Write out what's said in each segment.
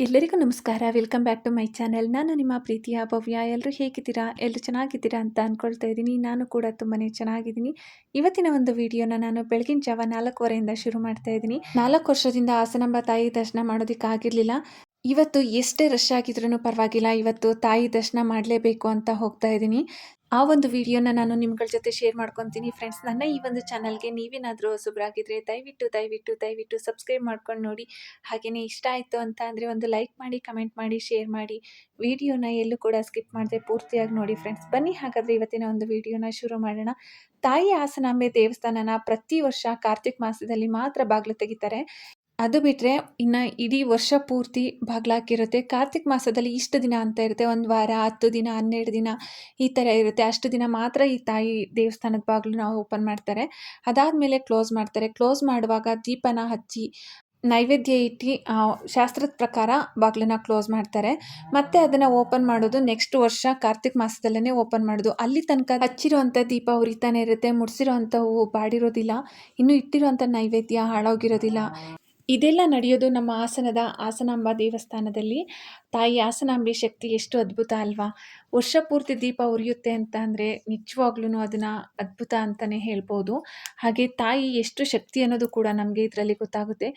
ಎಲ್ಲರಿಗೂ ನಮಸ್ಕಾರ. Welcome back to my channel ನಾನು ನಿಮ್ಮ ಪ್ರೀತಿಯ ಭವ್ಯ. ಎಲ್ಲರೂ ಹೇಗಿದ್ದೀರಾ? ಎಲ್ಲರೂ ಚೆನ್ನಾಗಿದ್ದೀರಾ ಅಂತ ಅಂದ್ಕೊಳ್ತಾ ಇದ್ದೀನಿ. ನಾನು ಕೂಡ ತುಂಬಾ ಚೆನ್ನಾಗಿದ್ದೀನಿ. ಇವತ್ತಿನ ಒಂದು ವಿಡಿಯೋನ ನಾನು ಬೆಳಗಿನ ಜಾವ ನಾಲ್ಕೂವರೆಯಿಂದ ಶುರು ಮಾಡ್ತಾ ಇದ್ದೀನಿ. ನಾಲ್ಕು ವರ್ಷದಿಂದ ಆಸನಂಬ ತಾಯಿ ದರ್ಶನ ಮಾಡೋದಕ್ಕಾಗಿರಲಿಲ್ಲ ಇವತ್ತು ಎಷ್ಟೇ ರಶ್ ಆಗಿದ್ರೂ ಪರವಾಗಿಲ್ಲ. ಇವತ್ತು ತಾಯಿ ದರ್ಶನ ಮಾಡಲೇಬೇಕು ಅಂತ ಹೋಗ್ತಾ ಇದ್ದೀನಿ. ಆ ಒಂದು ವಿಡಿಯೋನ ನಾನು ನಿಮ್ಗಳ ಜೊತೆ ಶೇರ್ ಮಾಡ್ಕೊತೀನಿ ಫ್ರೆಂಡ್ಸ್ ನನ್ನ ಈ ಒಂದು ಚಾನಲ್ಗೆ ನೀವೇನಾದರೂ ಹೊಸಬ್ರಾಗಿದ್ದರೆ ದಯವಿಟ್ಟು ದಯವಿಟ್ಟು ದಯವಿಟ್ಟು ಸಬ್ಸ್ಕ್ರೈಬ್ ಮಾಡ್ಕೊಂಡು ನೋಡಿ. ಹಾಗೆಯೇ ಇಷ್ಟ ಆಯಿತು ಅಂತ ಅಂದರೆ ಒಂದು ಲೈಕ್ ಮಾಡಿ ಕಮೆಂಟ್ ಮಾಡಿ ಶೇರ್ ಮಾಡಿ. ವಿಡಿಯೋನ ಎಲ್ಲೂ ಕೂಡ ಸ್ಕಿಪ್ ಮಾಡದೆ ಪೂರ್ತಿಯಾಗಿ ನೋಡಿ ಫ್ರೆಂಡ್ಸ್ ಬನ್ನಿ ಹಾಗಾದರೆ ಇವತ್ತಿನ ಒಂದು ವಿಡಿಯೋನ ಶುರು ಮಾಡೋಣ. ತಾಯಿ ಹಾಸನಾಂಬೆ ದೇವಸ್ಥಾನನ ಪ್ರತಿ ವರ್ಷ ಕಾರ್ತಿಕ್ ಮಾಸದಲ್ಲಿ ಮಾತ್ರ ಬಾಗಿಲು ತೆಗಿತಾರೆ. ಅದು ಬಿಟ್ಟರೆ ಇನ್ನು ಇಡೀ ವರ್ಷ ಪೂರ್ತಿ ಬಾಗ್ಲಾಕಿರುತ್ತೆ. ಕಾರ್ತಿಕ್ ಮಾಸದಲ್ಲಿ ಇಷ್ಟು ದಿನ ಅಂತ ಇರುತ್ತೆ. ಒಂದು ವಾರ, ಹತ್ತು ದಿನ, ಹನ್ನೆರಡು ದಿನ ಈ ಥರ ಇರುತ್ತೆ. ಅಷ್ಟು ದಿನ ಮಾತ್ರ ಈ ತಾಯಿ ದೇವಸ್ಥಾನದ ಬಾಗಿಲು ನಾವು ಓಪನ್ ಮಾಡ್ತಾರೆ. ಅದಾದಮೇಲೆ ಕ್ಲೋಸ್ ಮಾಡ್ತಾರೆ. ಕ್ಲೋಸ್ ಮಾಡುವಾಗ ದೀಪನ ಹಚ್ಚಿ, ನೈವೇದ್ಯ ಇಟ್ಟು ಶಾಸ್ತ್ರದ ಪ್ರಕಾರ ಬಾಗಿಲನ್ನ ಕ್ಲೋಸ್ ಮಾಡ್ತಾರೆ. ಮತ್ತೆ ಅದನ್ನು ಓಪನ್ ಮಾಡೋದು ನೆಕ್ಸ್ಟ್ ವರ್ಷ ಕಾರ್ತಿಕ್ ಮಾಸದಲ್ಲೇ ಓಪನ್ ಮಾಡೋದು. ಅಲ್ಲಿ ತನಕ ಹಚ್ಚಿರುವಂಥ ದೀಪ ಉರಿತಾನೆ ಇರುತ್ತೆ. ಮುಡಿಸಿರೋವಂಥವು ಬಾಡಿರೋದಿಲ್ಲ. ಇನ್ನು ಇಟ್ಟಿರುವಂಥ ನೈವೇದ್ಯ ಹಾಳಾಗಿರೋದಿಲ್ಲ. ಇದೆಲ್ಲ ನಡೆಯೋದು ನಮ್ಮ ಹಾಸನದ ಹಾಸನಾಂಬ ದೇವಸ್ಥಾನದಲ್ಲಿ. ತಾಯಿ ಹಾಸನಾಂಬೆ ಶಕ್ತಿ ಎಷ್ಟು ಅದ್ಭುತ ಅಲ್ವಾ? ವರ್ಷ ಪೂರ್ತಿ ದೀಪ ಉರಿಯುತ್ತೆ ಅಂತ ಅಂದರೆ ನಿಜವಾಗ್ಲೂ ಅದನ್ನು ಅದ್ಭುತ ಅಂತಲೇ ಹೇಳ್ಬೋದು. ಹಾಗೆ ತಾಯಿ ಎಷ್ಟು ಶಕ್ತಿ ಅನ್ನೋದು ಕೂಡ ನಮಗೆ ಇದರಲ್ಲಿ ಗೊತ್ತಾಗುತ್ತೆ.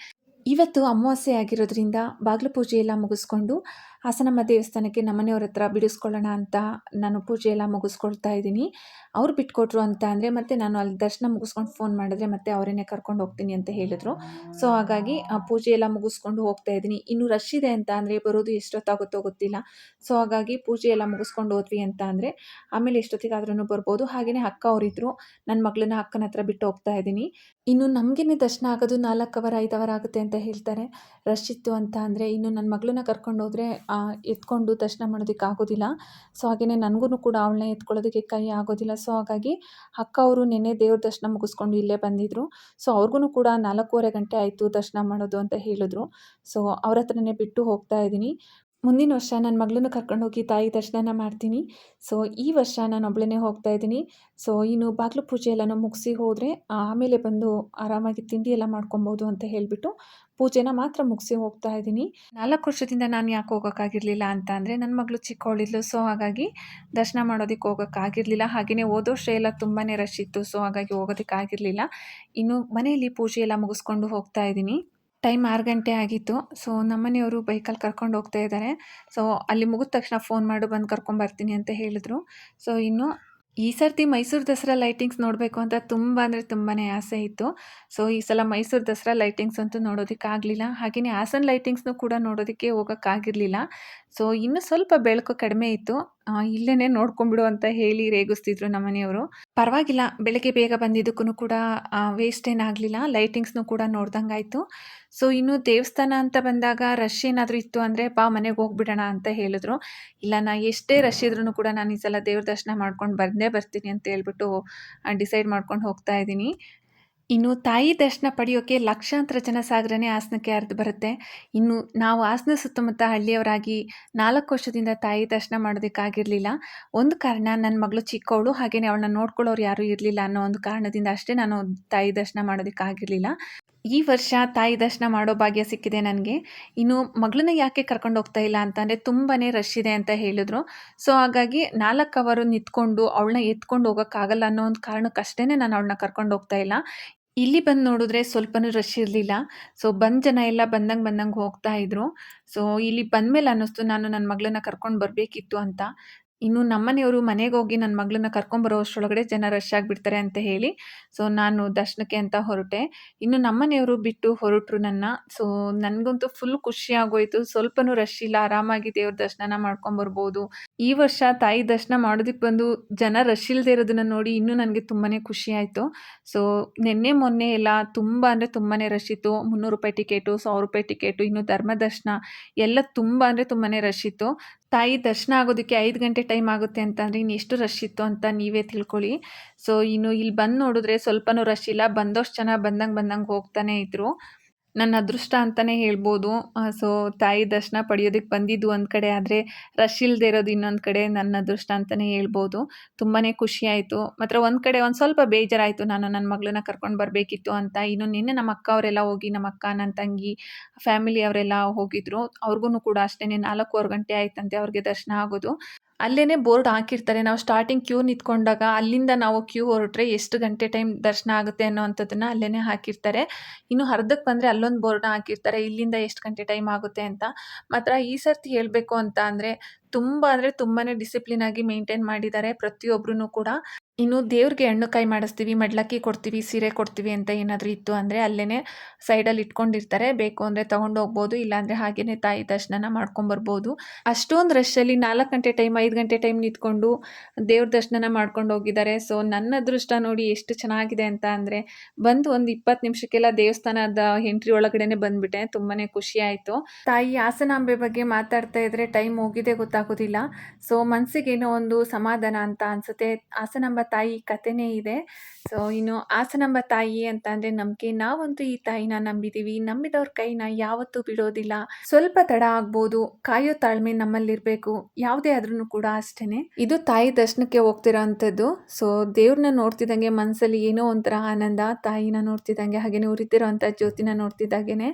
ಇವತ್ತು ಅಮಾವಾಸ್ಯೆ ಆಗಿರೋದ್ರಿಂದ ಬಾಗಿಲು ಪೂಜೆ ಎಲ್ಲ ಮುಗಿಸ್ಕೊಂಡು ಹಾಸನಮ್ಮ ದೇವಸ್ಥಾನಕ್ಕೆ ನಮ್ಮನೆಯವ್ರ ಹತ್ರ ಬಿಡಿಸ್ಕೊಳ್ಳೋಣ ಅಂತ ನಾನು ಪೂಜೆ ಎಲ್ಲ ಮುಗಿಸ್ಕೊಳ್ತಾ ಇದ್ದೀನಿ. ಅವ್ರು ಬಿಟ್ಕೊಟ್ರು ಅಂತ ಅಂದರೆ ಮತ್ತು ನಾನು ಅಲ್ಲಿ ದರ್ಶನ ಮುಗಿಸ್ಕೊಂಡು ಫೋನ್ ಮಾಡಿದ್ರೆ ಮತ್ತೆ ಅವರೇನೆ ಕರ್ಕೊಂಡು ಹೋಗ್ತೀನಿ ಅಂತ ಹೇಳಿದ್ರು. ಸೊ ಹಾಗಾಗಿ ಆ ಪೂಜೆ ಎಲ್ಲ ಮುಗಿಸ್ಕೊಂಡು ಹೋಗ್ತಾ ಇದ್ದೀನಿ. ಇನ್ನೂ ರಶ್ ಇದೆ ಅಂತ ಅಂದರೆ ಬರೋದು ಎಷ್ಟೊತ್ತಾಗುತ್ತೋ ಗೊತ್ತಿಲ್ಲ. ಸೊ ಹಾಗಾಗಿ ಪೂಜೆ ಎಲ್ಲ ಮುಗಿಸ್ಕೊಂಡು ಹೋದ್ವಿ ಅಂತ ಅಂದರೆ ಆಮೇಲೆ ಎಷ್ಟೊತ್ತಿಗಾದ್ರೂ ಬರ್ಬೋದು. ಹಾಗೆಯೇ ಅಕ್ಕ ಅವರಿದ್ರು. ನನ್ನ ಮಗಳನ್ನ ಅಕ್ಕನ ಹತ್ರ ಬಿಟ್ಟು ಹೋಗ್ತಾ ಇದ್ದೀನಿ. ಇನ್ನು ನಮಗೇನೆ ದರ್ಶನ ಆಗೋದು ನಾಲ್ಕು ಅವರ್ ಐದು ಅವರ್ ಆಗುತ್ತೆ ಅಂತ ಹೇಳ್ತಾರೆ. ರಶ್ ಇತ್ತು ಅಂತ ಅಂದರೆ ಇನ್ನು ನನ್ನ ಮಗಳನ್ನ ಕರ್ಕೊಂಡು ಹೋದರೆ ಎತ್ಕೊಂಡು ದರ್ಶನ ಮಾಡೋದಕ್ಕೆ ಆಗೋದಿಲ್ಲ. ಸೊ ಹಾಗೆಯೇ ನನಗೂ ಕೂಡ ಅವಳನ್ನ ಎತ್ಕೊಳ್ಳೋದಕ್ಕೆ ಕೈ ಆಗೋದಿಲ್ಲ. ಸೊ ಹಾಗಾಗಿ ಅಕ್ಕ ಅವರು ನೆನ್ನೆ ದೇವ್ರ ದರ್ಶನ ಮುಗಿಸ್ಕೊಂಡು ಇಲ್ಲೇ ಬಂದಿದ್ದರು ಸೊ ಅವ್ರಿಗೂ ಕೂಡ ನಾಲ್ಕೂವರೆ ಗಂಟೆ ಆಯಿತು ದರ್ಶನ ಮಾಡೋದು ಅಂತ ಹೇಳಿದ್ರು. ಸೊ ಅವ್ರ ಹತ್ರನೇ ಬಿಟ್ಟು ಹೋಗ್ತಾ ಇದ್ದೀನಿ. ಮುಂದಿನ ವರ್ಷ ನನ್ನ ಮಗಳನ್ನು ಕರ್ಕೊಂಡು ಹೋಗಿ ತಾಯಿ ದರ್ಶನ ಮಾಡ್ತೀನಿ. ಸೊ ಈ ವರ್ಷ ನಾನು ಒಬ್ಬಳೇ ಹೋಗ್ತಾ ಇದ್ದೀನಿ. ಸೊ ಇನ್ನು ಬಾಗಿಲು ಪೂಜೆ ಎಲ್ಲನೂ ಮುಗಿಸಿ ಹೋದರೆ ಆಮೇಲೆ ಬಂದು ಆರಾಮಾಗಿ ತಿಂಡಿ ಎಲ್ಲ ಮಾಡ್ಕೊಬೋದು ಅಂತ ಹೇಳಿಬಿಟ್ಟು ಪೂಜೆನ ಮಾತ್ರ ಮುಗಿಸಿ ಹೋಗ್ತಾ ಇದ್ದೀನಿ. ನಾಲ್ಕು ವರ್ಷದಿಂದ ನಾನು ಯಾಕೆ ಹೋಗೋಕ್ಕಾಗಿರಲಿಲ್ಲ ಅಂತ ಅಂದರೆ ನನ್ನ ಮಗಳು ಚಿಕ್ಕವಳಿದ್ಲು ಸೊ ಹಾಗಾಗಿ ದರ್ಶನ ಮಾಡೋದಕ್ಕೆ ಹೋಗೋಕ್ಕಾಗಿರಲಿಲ್ಲ ಹಾಗೆಯೇ ಹೋದೋ ಎಲ್ಲ ತುಂಬಾ ರಶ್ ಇತ್ತು. ಸೊ ಹಾಗಾಗಿ ಹೋಗೋದಕ್ಕಾಗಿರಲಿಲ್ಲ ಇನ್ನು ಮನೆಯಲ್ಲಿ ಪೂಜೆ ಎಲ್ಲ ಮುಗಿಸ್ಕೊಂಡು ಹೋಗ್ತಾ ಇದ್ದೀನಿ. ಟೈಮ್ ಆರು ಗಂಟೆ ಆಗಿತ್ತು. ಸೊ ನಮ್ಮನೆಯವರು ಬೈಕಲ್ಲಿ ಕರ್ಕೊಂಡು ಹೋಗ್ತಾ ಇದ್ದಾರೆ. ಸೊ, ಅಲ್ಲಿ ಮುಗಿದ ತಕ್ಷಣ ಫೋನ್ ಮಾಡು, ಬಂದು ಕರ್ಕೊಂಬರ್ತೀನಿ ಅಂತ ಹೇಳಿದ್ರು. ಸೊ, ಇನ್ನು ಈ ಸರ್ತಿ ಮೈಸೂರು ದಸರಾ ಲೈಟಿಂಗ್ಸ್ ನೋಡಬೇಕು ಅಂತ ತುಂಬ ಅಂದರೆ ತುಂಬಾ ಆಸೆ ಇತ್ತು. ಸೊ, ಈ ಸಲ ಮೈಸೂರು ದಸರಾ ಲೈಟಿಂಗ್ಸ್ ಅಂತೂ ನೋಡೋದಕ್ಕಾಗಲಿಲ್ಲ. ಹಾಗೆಯೇ ಹಾಸನ ಲೈಟಿಂಗ್ಸ್ನು ಕೂಡ ನೋಡೋದಕ್ಕೆ ಹೋಗೋಕ್ಕಾಗಿರಲಿಲ್ಲ. ಸೊ, ಇನ್ನೂ ಸ್ವಲ್ಪ ಬೆಳಕು ಕಡಿಮೆ ಇತ್ತು. ಇಲ್ಲೇ ನೋಡ್ಕೊಂಡ್ಬಿಡು ಅಂತ ಹೇಳಿ ರೇಗಿಸ್ತಿದ್ರು ನಮ್ಮ ಮನೆಯವರು. ಪರವಾಗಿಲ್ಲ, ಬೆಳಗ್ಗೆ ಬೇಗ ಬಂದಿದ್ದಕ್ಕೂ ಕೂಡ ವೇಸ್ಟ್ ಏನಾಗಲಿಲ್ಲ ಲೈಟಿಂಗ್ಸ್ನು ಕೂಡ ನೋಡ್ದಂಗಾಯಿತು. ಸೊ, ಇನ್ನು ದೇವಸ್ಥಾನ ಅಂತ ಬಂದಾಗ ರಶ್ ಏನಾದರೂ ಇತ್ತು ಅಂದರೆ, ಬಾ, ಮನೆಗೆ ಹೋಗ್ಬಿಡೋಣ ಅಂತ ಹೇಳಿದ್ರು. ಇಲ್ಲ, ನಾ ಎಷ್ಟೇ ರಶ್ ಇದ್ರೂ ಕೂಡ ನಾನು ಈ ಸಲ ದೇವ್ರ ದರ್ಶನ ಮಾಡ್ಕೊಂಡು ಬಂದೇ ಬರ್ತೀನಿ ಅಂತ ಹೇಳ್ಬಿಟ್ಟು ಡಿಸೈಡ್ ಮಾಡ್ಕೊಂಡು ಹೋಗ್ತಾ ಇದ್ದೀನಿ. ಇನ್ನು ತಾಯಿ ದರ್ಶನ ಪಡೆಯೋಕ್ಕೆ ಲಕ್ಷಾಂತರ ಜನ ಸಾಗರನೇ ಹಾಸನಕ್ಕೆ ಹರಿದು ಬರುತ್ತೆ. ಇನ್ನು ನಾವು ಹಾಸನ ಸುತ್ತಮುತ್ತ ಹಳ್ಳಿಯವರಾಗಿ ನಾಲ್ಕು ವರ್ಷದಿಂದ ತಾಯಿ ದರ್ಶನ ಮಾಡೋದಕ್ಕಾಗಿರಲಿಲ್ಲ. ಒಂದು ಕಾರಣ ನನ್ನ ಮಗಳು ಚಿಕ್ಕವಳು ಹಾಗೆಯೇ ಅವಳನ್ನ ನೋಡ್ಕೊಳ್ಳೋರು ಯಾರೂ ಇರಲಿಲ್ಲ ಅನ್ನೋ ಒಂದು ಕಾರಣದಿಂದ ಅಷ್ಟೇ ನಾನು ತಾಯಿ ದರ್ಶನ ಮಾಡೋದಕ್ಕಾಗಿರಲಿಲ್ಲ. ಈ ವರ್ಷ ತಾಯಿ ದರ್ಶನ ಮಾಡೋ ಭಾಗ್ಯ ಸಿಕ್ಕಿದೆ ನನಗೆ. ಇನ್ನು ಮಗಳನ್ನ ಯಾಕೆ ಕರ್ಕೊಂಡು ಹೋಗ್ತಾ ಇಲ್ಲ ಅಂತಂದರೆ ತುಂಬಾ ರಶ್ ಇದೆ ಅಂತ ಹೇಳಿದ್ರು. ಸೊ ಹಾಗಾಗಿ ನಾಲ್ಕು ಅವರು ನಿಂತ್ಕೊಂಡು ಅವಳನ್ನ ಎತ್ಕೊಂಡು ಹೋಗೋಕ್ಕಾಗಲ್ಲ ಅನ್ನೋ ಒಂದು ಕಾರಣಕ್ಕಷ್ಟೇ ನಾನು ಅವಳನ್ನ ಕರ್ಕೊಂಡು ಹೋಗ್ತಾ ಇಲ್ಲ. ಇಲ್ಲಿ ಬಂದು ನೋಡಿದ್ರೆ ಸ್ವಲ್ಪನೂ ರಶ್ ಇರಲಿಲ್ಲ. ಸೊ ಬಂದ ಜನ ಎಲ್ಲ ಬಂದಂಗೆ ಬಂದಂಗೆ ಹೋಗ್ತಾ ಇದ್ರು. ಸೊ ಇಲ್ಲಿ ಬಂದಮೇಲೆ ಅನ್ನಿಸ್ತು, ನಾನು ನನ್ನ ಮಗಳನ್ನ ಕರ್ಕೊಂಡು ಬರಬೇಕಿತ್ತು ಅಂತ. ಇನ್ನು ನಮ್ಮನೆಯವರು ಮನೆಗೆ ಹೋಗಿ ನನ್ನ ಮಗಳನ್ನ ಕರ್ಕೊಂಬರೋ ಅಷ್ಟರೊಳಗಡೆ ಜನ ರಶ್ ಆಗಿಬಿಡ್ತಾರೆ ಅಂತ ಹೇಳಿ ಸೊ ನಾನು ದರ್ಶನಕ್ಕೆ ಅಂತ ಹೊರಟೆ. ಇನ್ನು ನಮ್ಮನೆಯವರು ಬಿಟ್ಟು ಹೊರಟರು ನನ್ನ ಸೊ ನನಗಂತೂ ಫುಲ್ ಖುಷಿ ಆಗೋಯ್ತು. ಸ್ವಲ್ಪನೂ ರಶ್ ಇಲ್ಲ, ಆರಾಮಾಗಿ ದೇವ್ರ ದರ್ಶನ ಮಾಡ್ಕೊಂಬರ್ಬೋದು. ಈ ವರ್ಷ ತಾಯಿ ದರ್ಶನ ಮಾಡೋದಕ್ಕೆ ಬಂದು ಜನ ರಶ್ ಇಲ್ಲದೆ ಇರೋದನ್ನ ನೋಡಿ ಇನ್ನೂ ನನಗೆ ತುಂಬಾ ಖುಷಿ ಆಯಿತು. ಸೊ ನಿನ್ನೆ ಮೊನ್ನೆ ಎಲ್ಲ ತುಂಬ ಅಂದರೆ ತುಂಬಾ ರಶ್ ಇತ್ತು. ಮುನ್ನೂರು ರೂಪಾಯಿ ಟಿಕೆಟು, ಸಾವಿರ ರೂಪಾಯಿ ಟಿಕೆಟು, ಇನ್ನು ಧರ್ಮ ದರ್ಶನ ಎಲ್ಲ ತುಂಬ ಅಂದರೆ ತುಂಬಾ ರಶ್ ಇತ್ತು. ತಾಯಿ ದರ್ಶನ ಆಗೋದಕ್ಕೆ ಐದು ಗಂಟೆ ಟೈಮ್ ಆಗುತ್ತೆ ಅಂತಂದರೆ ಇನ್ನು ಎಷ್ಟು ರಶ್ ಇತ್ತು ಅಂತ ನೀವೇ ತಿಳ್ಕೊಳ್ಳಿ. ಸೊ ಇನ್ನು ಇಲ್ಲಿ ಬಂದು ನೋಡಿದ್ರೆ ಸ್ವಲ್ಪನೂ ರಶ್ ಇಲ್ಲ. ಬಂದಷ್ಟು ಜನ ಬಂದಂಗೆ ಬಂದಂಗೆ ಹೋಗ್ತಾನೆ ಇದ್ದರು ನನ್ನ ಅದೃಷ್ಟ ಅಂತಲೇ ಹೇಳ್ಬೋದು. ಸೊ ತಾಯಿ ದರ್ಶನ ಪಡೆಯೋದಕ್ಕೆ ಬಂದಿದ್ದು ಒಂದು ಕಡೆ, ಆದರೆ ರಶ್ ಇಲ್ಲದೆ ಇರೋದು ಇನ್ನೊಂದು ಕಡೆ ನನ್ನ ಅದೃಷ್ಟ ಅಂತಲೇ ಹೇಳ್ಬೋದು. ತುಂಬಾ ಖುಷಿಯಾಯಿತು ಮಾತ್ರ ಒಂದು ಕಡೆ ಒಂದು ಸ್ವಲ್ಪ ಬೇಜಾರಾಯಿತು. ನಾನು ನನ್ನ ಮಗಳನ್ನ ಕರ್ಕೊಂಡು ಬರಬೇಕಿತ್ತು ಅಂತ. ಇನ್ನು ನಿನ್ನೆ ನಮ್ಮ ಅಕ್ಕ ಅವರೆಲ್ಲ ಹೋಗಿ, ನಮ್ಮ ಅಕ್ಕ ನನ್ನ ತಂಗಿ ಫ್ಯಾಮಿಲಿ ಅವರೆಲ್ಲ ಹೋಗಿದ್ರು. ಅವ್ರಿಗೂ ಕೂಡ ಅಷ್ಟೇ ನಾಲ್ಕೂವರೆ ಗಂಟೆ ಆಯ್ತಂತೆ ಅವ್ರಿಗೆ ದರ್ಶನ ಆಗೋದು. ಅಲ್ಲೇ ಬೋರ್ಡ್ ಹಾಕಿರ್ತಾರೆ. ನಾವು ಸ್ಟಾರ್ಟಿಂಗ್ ಕ್ಯೂ ನಿಂತ್ಕೊಂಡಾಗ ಅಲ್ಲಿಂದ ನಾವು ಕ್ಯೂ ಹೊರಟ್ರೆ ಎಷ್ಟು ಗಂಟೆ ಟೈಮ್ ದರ್ಶನ ಆಗುತ್ತೆ ಅನ್ನೋವಂಥದ್ದನ್ನು ಅಲ್ಲೇ ಹಾಕಿರ್ತಾರೆ. ಇನ್ನು ಅರ್ಧಕ್ಕೆ ಬಂದರೆ ಅಲ್ಲೊಂದು ಬೋರ್ಡ್ನ ಹಾಕಿರ್ತಾರೆ. ಇಲ್ಲಿಂದ ಎಷ್ಟು ಗಂಟೆ ಟೈಮ್ ಆಗುತ್ತೆ ಅಂತ. ಮಾತ್ರ ಈ ಸರ್ತಿ ಹೇಳಬೇಕು ಅಂತ ಅಂದರೆ ತುಂಬ ಅಂದರೆ ತುಂಬಾ ಡಿಸಿಪ್ಲಿನ್ ಆಗಿ ಮೇಂಟೈನ್ ಮಾಡಿದ್ದಾರೆ ಪ್ರತಿಯೊಬ್ಬರೂ ಕೂಡ. ಇನ್ನು ದೇವ್ರಿಗೆ ಹಣ್ಣು ಕಾಯಿ ಮಾಡಿಸ್ತೀವಿ, ಮಡ್ಲಕ್ಕಿ ಕೊಡ್ತೀವಿ, ಸೀರೆ ಕೊಡ್ತೀವಿ ಅಂತ ಏನಾದರೂ ಇತ್ತು ಅಂದರೆ ಅಲ್ಲೇ ಸೈಡಲ್ಲಿ ಇಟ್ಕೊಂಡಿರ್ತಾರೆ. ಬೇಕು ಅಂದರೆ ತೊಗೊಂಡು ಹೋಗ್ಬೋದು ಇಲ್ಲಾಂದರೆ ಹಾಗೇನೆ ತಾಯಿ ದರ್ಶನನ ಮಾಡ್ಕೊಂಬರ್ಬೋದು ಅಷ್ಟೊಂದು ರಶ್ಶಲ್ಲಿ ನಾಲ್ಕು ಗಂಟೆ ಟೈಮ್ ಐದು ಗಂಟೆ ಟೈಮ್ ನಿಂತ್ಕೊಂಡು ದೇವ್ರ ದರ್ಶನನ ಮಾಡ್ಕೊಂಡು ಹೋಗಿದ್ದಾರೆ. ಸೊ ನನ್ನ ಅದೃಷ್ಟ ನೋಡಿ ಎಷ್ಟು ಚೆನ್ನಾಗಿದೆ ಅಂತ ಅಂದರೆ ಬಂದು ಒಂದು ಇಪ್ಪತ್ತು ನಿಮಿಷಕ್ಕೆಲ್ಲ ದೇವಸ್ಥಾನದ ಎಂಟ್ರಿ ಒಳಗಡೆನೆ ಬಂದ್ಬಿಟ್ಟೆ. ತುಂಬಾ ಖುಷಿ ಆಯಿತು. ತಾಯಿ ಹಾಸನಾಂಬೆ ಬಗ್ಗೆ ಮಾತಾಡ್ತಾ ಇದ್ರೆ ಟೈಮ್ ಹೋಗಿದೆ ಗೊತ್ತಾಗೋದಿಲ್ಲ. ಸೊ ಮನಸ್ಸಿಗೇನೋ ಒಂದು ಸಮಾಧಾನ ಅಂತ ಅನಿಸುತ್ತೆ. ಆಸನಂಬ ತಾಯಿ ಕಥೆನೇ ಇದೆ. ಸೊ ಇನ್ನು ಆಸನಂಬ ತಾಯಿ ಅಂತ ಅಂದರೆ ನಂಬಿಕೆ ನಾವಂತೂ ಈ ತಾಯಿನ ನಂಬಿದ್ದೀವಿ ನಂಬಿದವ್ರ ಕೈನ ಯಾವತ್ತೂ ಬಿಡೋದಿಲ್ಲ. ಸ್ವಲ್ಪ ತಡ ಆಗ್ಬೋದು. ಕಾಯೋ ತಾಳ್ಮೆ ನಮ್ಮಲ್ಲಿರಬೇಕು. ಯಾವುದೇ ಆದ್ರೂ ಕೂಡ ಅಷ್ಟೇನೆ. ಇದು ತಾಯಿ ದರ್ಶನಕ್ಕೆ ಹೋಗ್ತಿರೋ ಅಂಥದ್ದು ಸೊ ದೇವ್ರನ್ನ ನೋಡ್ತಿದ್ದಂಗೆ ಮನಸ್ಸಲ್ಲಿ ಏನೋ ಒಂಥರ ಆನಂದ ತಾಯಿನ ನೋಡ್ತಿದ್ದಂಗೆ ಹಾಗೇನೆ ಉರಿತಿರೋ ಅಂಥ ಜ್ಯೋತಿನ ನೋಡ್ತಿದ್ದಾಗೇನೆ.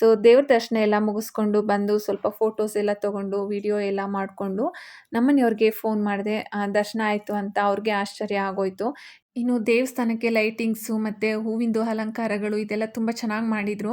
ಸೊ ದೇವ್ರ ದರ್ಶನ ಎಲ್ಲ ಮುಗಿಸ್ಕೊಂಡು ಬಂದು ಸ್ವಲ್ಪ ಫೋಟೋಸ್ ಎಲ್ಲ ತಗೊಂಡು ವಿಡಿಯೋ ಎಲ್ಲ ಮಾಡಿಕೊಂಡು ನಮ್ಮನೆಯವ್ರಿಗೆ ಫೋನ್ ಮಾಡಿದೆ ದರ್ಶನ ಆಯಿತು ಅಂತ ಅವ್ರಿಗೆ ಆಶ್ಚರ್ಯ ಆಗೋಯ್ತು. ಇನ್ನು ದೇವಸ್ಥಾನಕ್ಕೆ ಲೈಟಿಂಗ್ಸು ಮತ್ತು ಹೂವಿಂದು ಅಲಂಕಾರಗಳು ಇದೆಲ್ಲ ತುಂಬ ಚೆನ್ನಾಗಿ ಮಾಡಿದರು.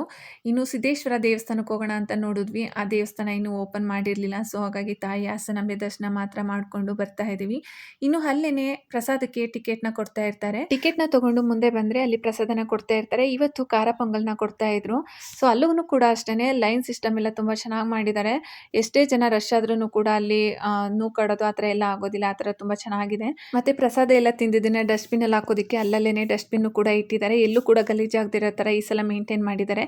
ಇನ್ನು ಸಿದ್ದೇಶ್ವರ ದೇವಸ್ಥಾನಕ್ಕೆ ಹೋಗೋಣ ಅಂತ ನೋಡಿದ್ವಿ. ಆ ದೇವಸ್ಥಾನ ಇನ್ನೂ ಓಪನ್ ಮಾಡಿರಲಿಲ್ಲ. ಸೊ ಹಾಗಾಗಿ ತಾಯಿ ಹಾಸನಾಂಬೆ ದರ್ಶನ ಮಾತ್ರ ಮಾಡಿಕೊಂಡು ಬರ್ತಾ ಇದ್ದೀವಿ. ಇನ್ನು ಅಲ್ಲೇ ಪ್ರಸಾದಕ್ಕೆ ಟಿಕೆಟ್ನ ಕೊಡ್ತಾ ಇರ್ತಾರೆ. ಟಿಕೆಟ್ನ ತೊಗೊಂಡು ಮುಂದೆ ಬಂದರೆ ಅಲ್ಲಿ ಪ್ರಸಾದನ ಕೊಡ್ತಾ ಇರ್ತಾರೆ. ಇವತ್ತು ಖಾರ ಪೊಂಗಲ್ನ ಕೊಡ್ತಾ ಇದ್ರು. ಸೊ ಅಲ್ಲೂ ಕೂಡ ಅಷ್ಟೇ ಲೈನ್ ಸಿಸ್ಟಮ್ ಎಲ್ಲ ತುಂಬ ಚೆನ್ನಾಗಿ ಮಾಡಿದ್ದಾರೆ. ಎಷ್ಟೇ ಜನ ರಶ್ ಆದ್ರೂ ಕೂಡ ಅಲ್ಲಿ ನೂಕಾಡೋದು ಆ ಥರ ಎಲ್ಲ ಆಗೋದಿಲ್ಲ. ಆ ಥರ ತುಂಬ ಚೆನ್ನಾಗಿದೆ. ಮತ್ತು ಪ್ರಸಾದ ಎಲ್ಲ ತಿಂದಿದ್ದನ್ನ ಡಸ್ಟ್ಬಿನ್ ಎಲ್ಲ ಹಾಕೋದಕ್ಕೆ ಅಲ್ಲಲ್ಲೇ ಡಸ್ಟ್ಬಿನ್ನು ಕೂಡ ಇಟ್ಟಿದ್ದಾರೆ. ಎಲ್ಲೂ ಕೂಡ ಗಲೀಜಾಗದಿರೋ ಥರ ಈ ಸಲ ಮೇಂಟೈನ್ ಮಾಡಿದ್ದಾರೆ.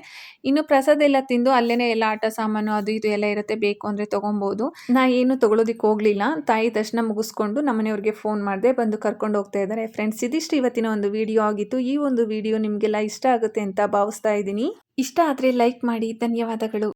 ಇನ್ನು ಪ್ರಸಾದ ಎಲ್ಲ ತಿಂದು ಅಲ್ಲೇ ಎಲ್ಲ ಆಟ ಸಾಮಾನು ಅದು ಇದು ಎಲ್ಲ ಇರುತ್ತೆ. ಬೇಕು ಅಂದರೆ ತೊಗೊಬೋದು. ನಾ ಏನು ತೊಗೊಳೋದಕ್ಕೆ ಹೋಗಲಿಲ್ಲ. ತಾಯಿ ದರ್ಶನ ಮುಗಿಸ್ಕೊಂಡು ನಮ್ಮನೆಯವ್ರಿಗೆ ಫೋನ್ ಮಾಡಿದೆ. ಬಂದು ಕರ್ಕೊಂಡು ಹೋಗ್ತಾ ಇದ್ದಾರೆ. ಫ್ರೆಂಡ್ಸ್ ಇದಿಷ್ಟು ಇವತ್ತಿನ ಒಂದು ವಿಡಿಯೋ ಆಗಿತ್ತು. ಈ ಒಂದು ವಿಡಿಯೋ ನಿಮಗೆಲ್ಲ ಇಷ್ಟ ಆಗುತ್ತೆ ಅಂತ ಭಾವಿಸ್ತಾ ಇದ್ದೀನಿ. ಇಷ್ಟ ಆದರೆ ಲೈಕ್ ಮಾಡಿ. ಧನ್ಯವಾದಗಳು.